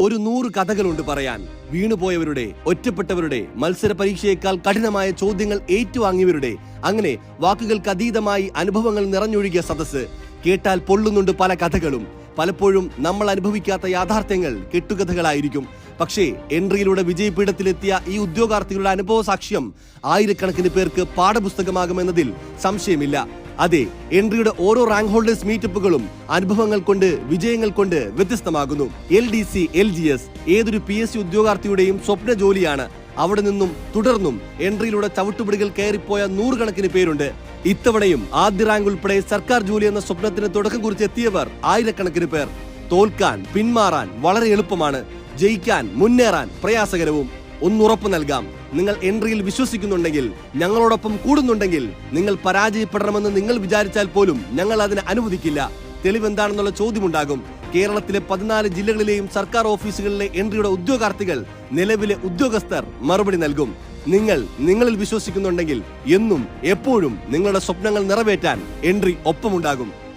ഒരു നൂറ് കഥകളുണ്ട് പറയാൻ. വീണുപോയവരുടെ ഒറ്റപ്പെട്ടവരുടെ മത്സര പരീക്ഷയേക്കാൾ കഠിനമായ ചോദ്യങ്ങൾ ഏറ്റുവാങ്ങിയവരുടെ അങ്ങനെ വാക്കുകൾക്ക് അതീതമായി അനുഭവങ്ങൾ നിറഞ്ഞൊഴുകിയ സദസ്സ്. കേട്ടാൽ പൊള്ളുന്നുണ്ട് പല കഥകളും. പലപ്പോഴും നമ്മൾ അനുഭവിക്കാത്ത യാഥാർത്ഥ്യങ്ങൾ കെട്ടുകഥകളായിരിക്കും. പക്ഷേ എൻട്രിയിലൂടെ വിജയപീഠത്തിലെത്തിയ ഈ ഉദ്യോഗാർത്ഥികളുടെ അനുഭവ സാക്ഷ്യം ആയിരക്കണക്കിന് പേർക്ക് പാഠപുസ്തകമാകുമെന്നതിൽ സംശയമില്ല. അതെ എൻട്രിയുടെ ഓരോ റാങ്ക് ഹോൾഡേഴ്സ് മീറ്റപ്പുകളും അനുഭവങ്ങൾ കൊണ്ട് വിജയങ്ങൾ കൊണ്ട് വ്യത്യസ്തമാകുന്നു. L D C L G S ഏതൊരു പി എസ് സി ഉദ്യോഗാർത്ഥിയുടെയും സ്വപ്ന ജോലിയാണ്. അവിടെ നിന്നും തുടർന്നും എൻട്രിയിലൂടെ ചവിട്ടുപിടികൾ കയറിപ്പോയ നൂറുകണക്കിന് പേരുണ്ട്. ഇത്തവണയും ആദ്യ റാങ്ക് ഉൾപ്പെടെ സർക്കാർ ജോലി എന്ന സ്വപ്നത്തിന് തുടക്കം കുറിച്ച് എത്തിയവർ ആയിരക്കണക്കിന് പേർ. തോൽക്കാൻ പിന്മാറാൻ വളരെ എളുപ്പമാണ്. ജയിക്കാൻ മുന്നേറാൻ പ്രയാസകരവും. ഒന്നുറപ്പ് നൽകാം. നിങ്ങൾ എൻട്രിയിൽ വിശ്വസിക്കുന്നുണ്ടെങ്കിൽ ഞങ്ങളോടൊപ്പം കൂടുന്നുണ്ടെങ്കിൽ നിങ്ങൾ പരാജയപ്പെടണമെന്ന് നിങ്ങൾ വിചാരിച്ചാൽ പോലും ഞങ്ങൾ അതിനെ അനുവദിക്കില്ല. തെളിവെന്താണെന്നുള്ള ചോദ്യമുണ്ടാകും. കേരളത്തിലെ പതിനാല് ജില്ലകളിലെയും സർക്കാർ ഓഫീസുകളിലെ എൻട്രിയുടെ ഉദ്യോഗാർത്ഥികൾ നിലവിലെ ഉദ്യോഗസ്ഥർ മറുപടി നൽകും. നിങ്ങൾ നിങ്ങളിൽ വിശ്വസിക്കുന്നുണ്ടെങ്കിൽ എന്നും എപ്പോഴും നിങ്ങളുടെ സ്വപ്നങ്ങൾ നിറവേറ്റാൻ എൻട്രി ഒപ്പമുണ്ടാകും.